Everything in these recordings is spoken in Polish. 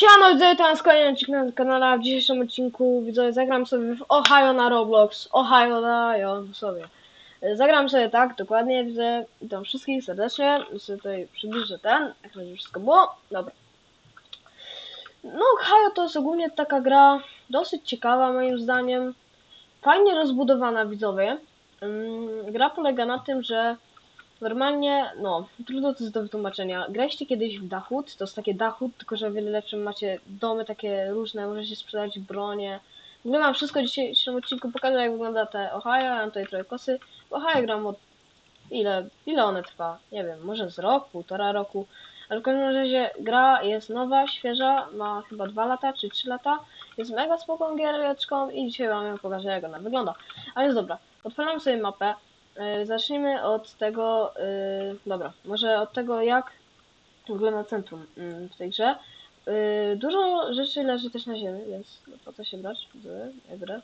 Siano, widzę tam z kolejnym odcinkiem na kanale, w dzisiejszym odcinku widzowie zagram sobie w Ohio na Roblox, Ohio na, ja sobie. E, Zagram sobie tak, dokładnie, widzę, witam wszystkich serdecznie, sobie tutaj przybliżę ten, jak żeby wszystko było, dobra. No, Ohio to jest ogólnie taka gra dosyć ciekawa moim zdaniem, fajnie rozbudowana widzowie. Ym, Gra polega na tym, że Normalnie, no, trudno to jest do wytłumaczenia. Graliście kiedyś w Dachut, to jest takie Dachut, tylko że o wiele lepsze macie domy takie różne, możecie sprzedać bronię. W ogóle mam wszystko w dzisiejszym odcinku pokażę jak wygląda te Ohio, ja mam tutaj trochę kosy. W Ohio gram od ile, ile one trwa? Nie wiem, może z rok, półtora roku. Ale w każdym razie gra jest nowa, świeża, ma chyba dwa lata czy trzy lata. Jest mega spokojną giereczką i dzisiaj wam ją pokażę jak ona wygląda. Ale jest dobra, odpalam sobie mapę. E, Zacznijmy od tego, e, dobra, może od tego jak wygląda centrum mm, w tej grze. E, Dużo rzeczy leży też na ziemi, więc po co się brać? Grę?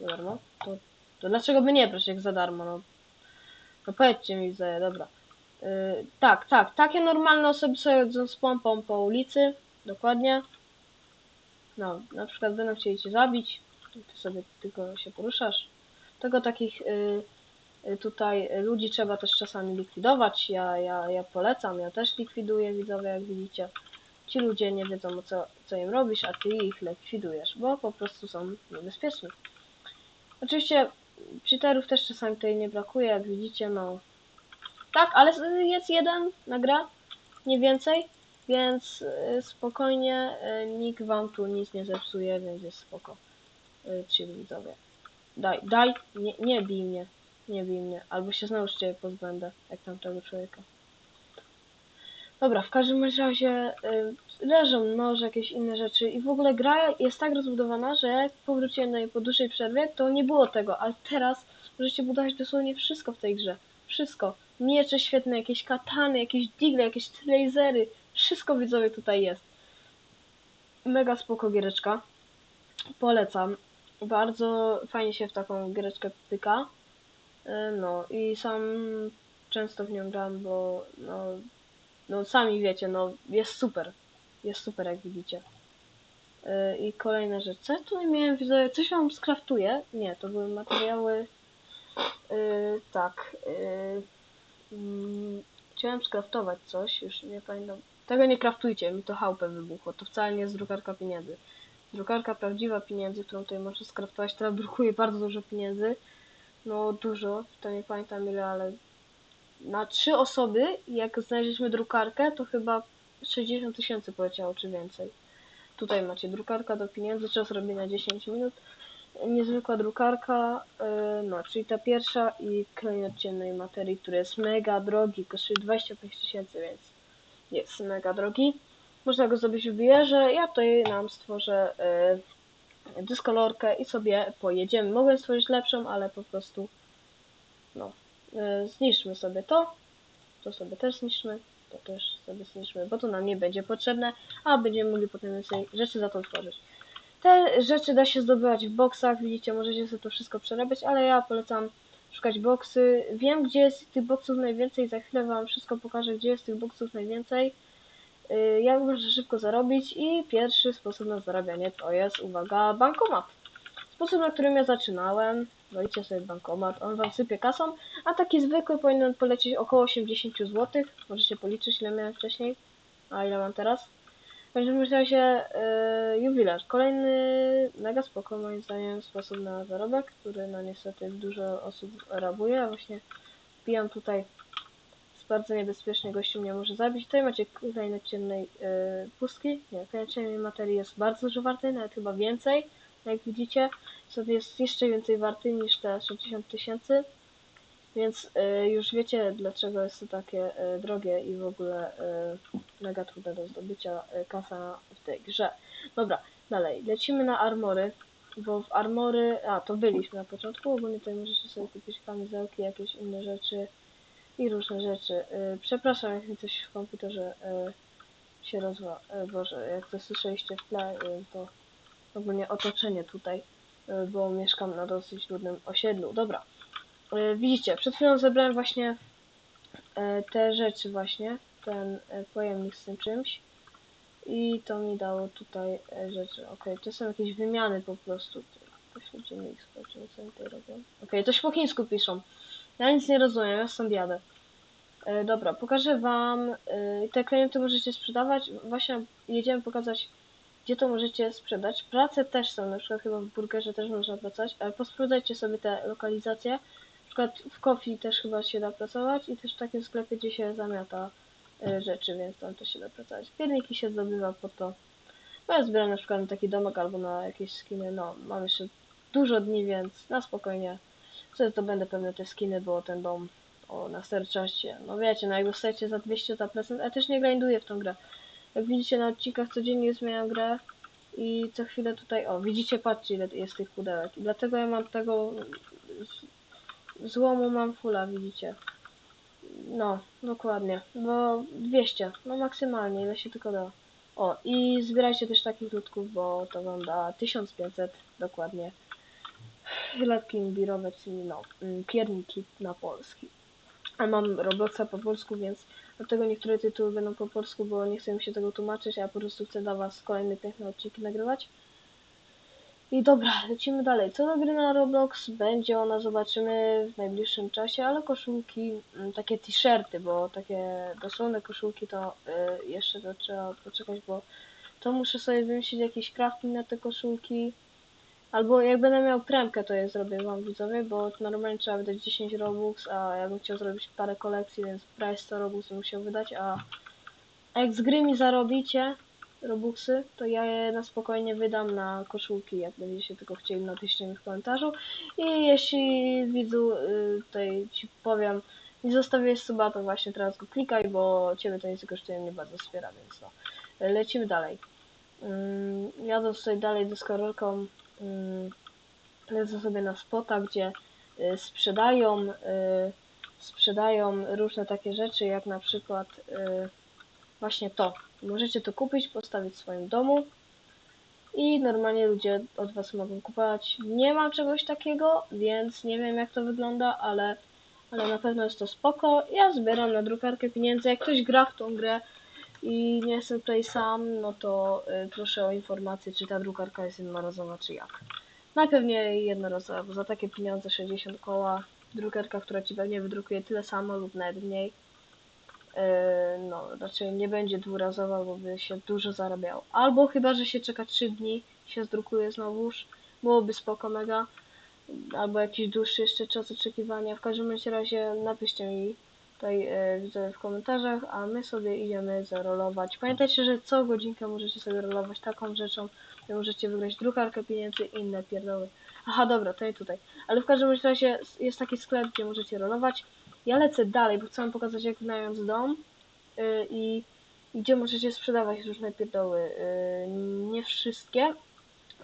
Za darmo? To, to dlaczego by nie brać jak za darmo? No, no powiedzcie mi, że dobra. Tak, tak, takie normalne osoby sobie z pompą po ulicy, dokładnie. No, na przykład będą chcieli cię zabić, ty sobie tylko się poruszasz. Tego takich tutaj ludzi trzeba też czasami likwidować. Ja, ja, ja polecam, ja też likwiduję widzowie, jak widzicie. Ci ludzie nie wiedzą, co, co im robisz, a ty ich likwidujesz, bo po prostu są niebezpieczni. Oczywiście cheaterów też czasami tutaj nie brakuje, jak widzicie, no. Tak, ale jest jeden na gra, nie więcej, więc y, spokojnie, y, nikt wam tu nic nie zepsuje, więc jest spoko. Y, Ci widzowie. Daj, daj, nie, nie bij mnie. Nie bij mnie. Albo się znowu ciebie pozbędę, jak tamtego człowieka. Dobra, w każdym razie y, leżą noże, jakieś inne rzeczy i w ogóle gra jest tak rozbudowana, że jak powróciłem do niej po dłuższej przerwie, to nie było tego, ale teraz możecie budować dosłownie wszystko w tej grze. Wszystko. Miecze świetne, jakieś katany, jakieś digle, jakieś lasery. Wszystko widzowie tutaj jest. Mega spoko giereczka. Polecam. Bardzo fajnie się w taką giereczkę pyka. E, No i sam często w nią gram, bo no, no sami wiecie, no jest super. Jest super jak widzicie. E, I kolejna rzecz. Co ja tutaj miałem widzę? Coś wam skraftuję? Nie, to były materiały. e, tak. mm, chciałem skraftować coś, już nie pamiętam. Tego nie kraftujcie, mi to chałupę wybuchło. To wcale nie jest drukarka pieniędzy. Drukarka prawdziwa pieniędzy, którą tutaj możesz skraftować, teraz drukuje bardzo dużo pieniędzy. No dużo, to nie pamiętam ile, ale na trzy osoby, jak znaleźliśmy drukarkę, to chyba 60 tysięcy poleciało, czy więcej. Tutaj macie drukarka do pieniędzy, czas robienia 10 minut. Niezwykła drukarka, yy, no, czyli ta pierwsza i klejnot ciemnej materii, który jest mega drogi, kosztuje 25 tysięcy, więc jest mega drogi. Można go zrobić w bierze. Ja tutaj nam stworzę yy, dyskolorkę i sobie pojedziemy. Mogę stworzyć lepszą, ale po prostu no, yy, zniszczmy sobie to. To sobie też zniszczmy. To też sobie zniszczmy, bo to nam nie będzie potrzebne, a będziemy mogli potem więcej rzeczy za to tworzyć. Te rzeczy da się zdobywać w boksach, widzicie, możecie sobie to wszystko przerabiać, ale ja polecam szukać boksy. Wiem, gdzie jest tych boksów najwięcej, za chwilę wam wszystko pokażę, gdzie jest tych boksów najwięcej. Yy, Jak można szybko zarobić i pierwszy sposób na zarabianie to jest, uwaga, bankomat. Sposób, na którym ja zaczynałem, wejdzie sobie bankomat, on wam sypie kasą, a taki zwykły powinien polecieć około 80 zł. Możecie policzyć, ile miałem wcześniej, a ile mam teraz. W każdym razie yy, jubilerz. Kolejny mega spoko moim zdaniem sposób na zarobek, który no niestety dużo osób rabuje, a właśnie wbijam tutaj bardzo niebezpiecznie gościu mnie może zabić. Tutaj macie kolejne ciemnej yy, pustki. Nie, kolejne ciemnej materii jest bardzo dużo warty, nawet chyba więcej. Jak widzicie, sobie jest jeszcze więcej warty niż te 60 tysięcy. Więc y, już wiecie, dlaczego jest to takie y, drogie i w ogóle mega trudne do zdobycia kasa w tej grze. Dobra, dalej. Lecimy na armory, bo w armory... A, to byliśmy na początku, ogólnie tutaj możecie sobie kupić kamizelki, jakieś inne rzeczy i różne rzeczy. Y, przepraszam, jak mi coś w komputerze y, się rozwa... Y, Boże, jak to słyszeliście w tle, to ogólnie otoczenie tutaj, bo mieszkam na dosyć ludnym osiedlu. Dobra. Widzicie, przed chwilą zebrałem właśnie te rzeczy właśnie, ten pojemnik z tym czymś. I to mi dało tutaj rzeczy. Okej, to są jakieś wymiany po prostu. Poświęcimy ich, sprawdźmy co oni tutaj robią. Okej, to się po chińsku piszą. Ja nic nie rozumiem, ja stąd jadę. E, dobra, pokażę wam. E, te klienty możecie sprzedawać. Właśnie jedziemy pokazać, gdzie to możecie sprzedać. Prace też są, na przykład chyba w burgerze też można pracować, ale posprawdzajcie sobie te lokalizacje. Na przykład w Coffee też chyba się da pracować i też w takim sklepie, gdzie się zamiata e, rzeczy, więc tam też się da pracować. Pierniki się zdobywa po to. No ja zbieram na przykład na taki domek albo na jakieś skiny. No, mam jeszcze dużo dni, więc na spokojnie. Wtedy to będę pewnie te skiny, bo ten dom o, na starczaście. No wiecie, no jak dostajecie za 200 za prezent, ja też nie grinduję w tą grę. Jak widzicie na odcinkach codziennie zmieniam grę i co chwilę tutaj, o widzicie, patrzcie ile jest tych pudełek. Dlatego ja mam tego z- złomu mam fulla, widzicie. No, dokładnie, bo 200, no maksymalnie, ile się tylko da. O, i zbierajcie też takich ludków, bo to wam da 1500 dokładnie. Latki imbirowe, czyli no, mm, pierniki na polski. A mam Robloxa po polsku, więc dlatego niektóre tytuły będą po polsku, bo nie chcę mi się tego tłumaczyć, a ja po prostu chcę dla was kolejne piękne odcinki nagrywać. I dobra, lecimy dalej. Co do gry na Roblox, będzie ona, zobaczymy w najbliższym czasie, ale koszulki, mm, takie t-shirty, bo takie dosłowne koszulki to y, jeszcze to trzeba poczekać, bo to muszę sobie wymyślić jakiś crafting na te koszulki. Albo jak będę miał premkę, to je zrobię wam widzowie, bo normalnie trzeba wydać 10 robux, a ja bym chciał zrobić parę kolekcji, więc price 100 robux bym musiał wydać, a jak z gry mi zarobicie robuxy, to ja je na spokojnie wydam na koszulki, jak będziecie tylko chcieli, napiszcie mi w komentarzu. I jeśli widzu y, tutaj ci powiem, nie zostawiłeś suba, to właśnie teraz go klikaj, bo ciebie to nic kosztuje, mnie bardzo wspiera, więc no. Lecimy dalej. Ym, jadę sobie dalej. Ym, lecę sobie na spota, gdzie y, sprzedają y, sprzedają różne takie rzeczy, jak na przykład y, właśnie to. Możecie to kupić, postawić w swoim domu i normalnie ludzie od was mogą kupować. Nie mam czegoś takiego, więc nie wiem jak to wygląda, ale, ale na pewno jest to spoko. Ja zbieram na drukarkę pieniędzy. Jak ktoś gra w tą grę i nie jestem tutaj sam, no to y, proszę o informację, czy ta drukarka jest jednorazowa, czy jak. Najpewniej jednorazowa, bo za takie pieniądze 60 koła drukarka, która ci pewnie wydrukuje tyle samo lub nawet mniej. Yy, no, raczej nie będzie dwurazowa, bo by się dużo zarabiało. Albo chyba, że się czeka 3 dni, się zdrukuje znowuż, byłoby spoko mega. Albo jakiś dłuższy jeszcze czas oczekiwania. W każdym razie napiszcie mi tutaj yy, widzowie w komentarzach, a my sobie idziemy zarolować. Pamiętajcie, że co godzinkę możecie sobie rolować taką rzeczą, że możecie wygrać drukarkę pieniędzy i inne pierdoły. Aha, dobra, to nie tutaj. Ale w każdym razie jest taki sklep, gdzie możecie rolować. Ja lecę dalej, bo chcę wam pokazać jak wynająć dom yy, i gdzie możecie sprzedawać różne pierdoły. Yy, nie wszystkie.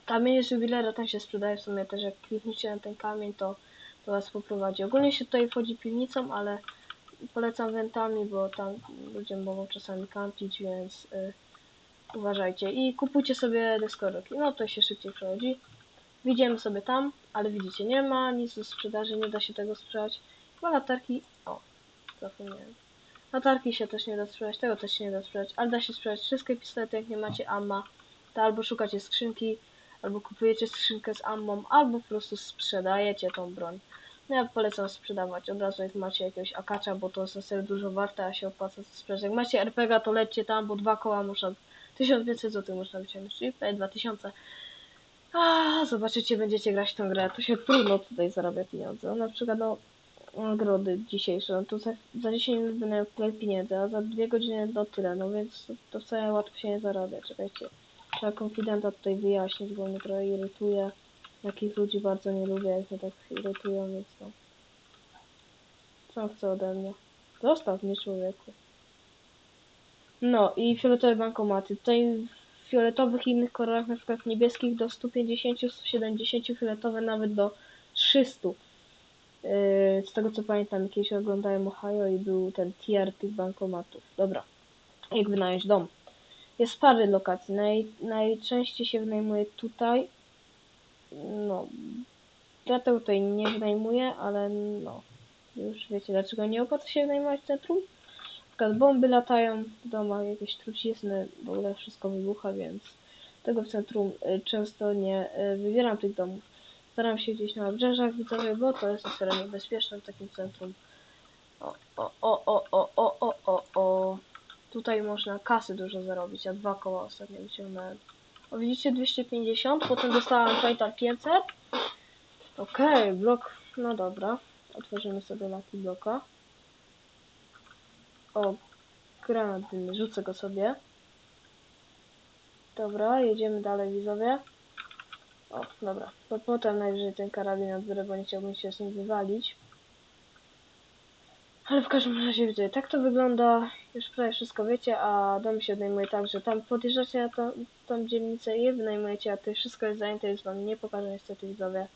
Kamienie z jubilera tam się sprzedaje w sumie też jak klikniecie na ten kamień to, to was poprowadzi. Ogólnie się tutaj wchodzi piwnicą, ale polecam wentami, bo tam ludzie mogą czasami kampić, więc yy, uważajcie. I kupujcie sobie deskorolki. No to się szybciej przechodzi. Widzimy sobie tam, ale widzicie, nie ma nic do sprzedaży, nie da się tego sprzedać. Bo latarki, o, zapomniałem. Latarki się też nie da sprzedać, tego też się nie da sprzedać, ale da się sprzedać wszystkie pistolety, jak nie macie amma, to albo szukacie skrzynki, albo kupujecie skrzynkę z ammą, albo po prostu sprzedajecie tą broń. No ja polecam sprzedawać od razu, jak macie jakiegoś akacza, bo to jest serio dużo warte, a się opłaca sprzedać. Jak macie RPG, to lećcie tam, bo dwa koła muszą, 1500 zł można wyciągnąć, czyli prawie 2000. A, zobaczycie, będziecie grać tą grę, to się trudno tutaj zarabia pieniądze. Na przykład, no, nagrody dzisiejsze, no to za, za 10 minut będę tyle pieniędzy, a za 2 godziny do tyle, no więc to, to wcale łatwo się nie zarabia, czekajcie. Trzeba konfidenta tutaj wyjaśnić, bo mnie trochę irytuje. Takich ludzi bardzo nie lubię, jak mnie tak irytują, więc no. Co chce ode mnie? Zostaw mnie człowieku. No i fioletowe bankomaty. Tutaj w fioletowych i innych kolorach, na przykład niebieskich do 150, 170, fioletowe nawet do 300. Yy, z tego co pamiętam, kiedyś oglądałem Ohio i był ten tier tych bankomatów. Dobra, jak wynająć dom. Jest parę lokacji. Naj, najczęściej się wynajmuje tutaj. No, ja tego tutaj nie wynajmuję, ale no, już wiecie dlaczego nie opłaca się wynajmować centrum. W przykład bomby latają w domach, jakieś trucizny, w ogóle wszystko wybucha, więc tego w centrum y, często nie y, wybieram tych domów. Staram się gdzieś na obrzeżach widzowie, bo to jest na terenie bezpiecznym w takim centrum. O, o, o, o, o, o, o, o, o. Tutaj można kasy dużo zarobić, ja dwa koła ostatnio wyciągnąłem. O, widzicie 250, potem dostałam tam 500. Okej, blok, no dobra. Otworzymy sobie Lucky Bloka. O, granat dymny, rzucę go sobie. Dobra, jedziemy dalej widzowie. O, dobra. Potem najwyżej ten karabin odbiorę, bo nie chciałbym się z nim wywalić. Ale w każdym razie widzę, tak to wygląda. Już prawie wszystko wiecie, a dom się odnajmuje tak, że tam podjeżdżacie na tą, tą dzielnicę i je wynajmujecie, a tutaj wszystko jest zajęte, więc wam nie pokażę niestety widzowie.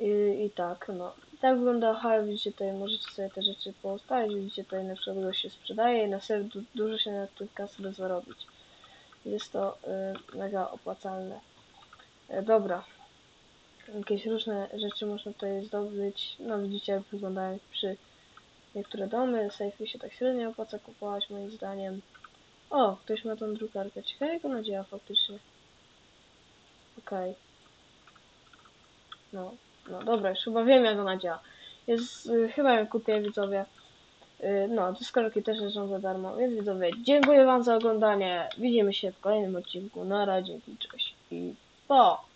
I, I tak, no. Tak wygląda Ohio, widzicie tutaj, możecie sobie te rzeczy poustawić, widzicie tutaj na przykład dużo się sprzedaje i na serio du dużo się na tych kasy da zarobić. Jest to y, mega opłacalne. E, dobra. Jakieś różne rzeczy można tutaj zdobyć. No widzicie jak wyglądają przy niektóre domy. Safety się tak średnio opłaca kupować moim zdaniem. O, ktoś ma tą drukarkę. Ciekawe jak ona działa faktycznie. Okej. No, no dobra, już chyba wiem jak ona działa. Jest, y, chyba ją kupię widzowie. Y, no, dyskorki też leżą za darmo, więc widzowie, dziękuję wam za oglądanie. Widzimy się w kolejnym odcinku. Na razie, dzięki, cześć i po!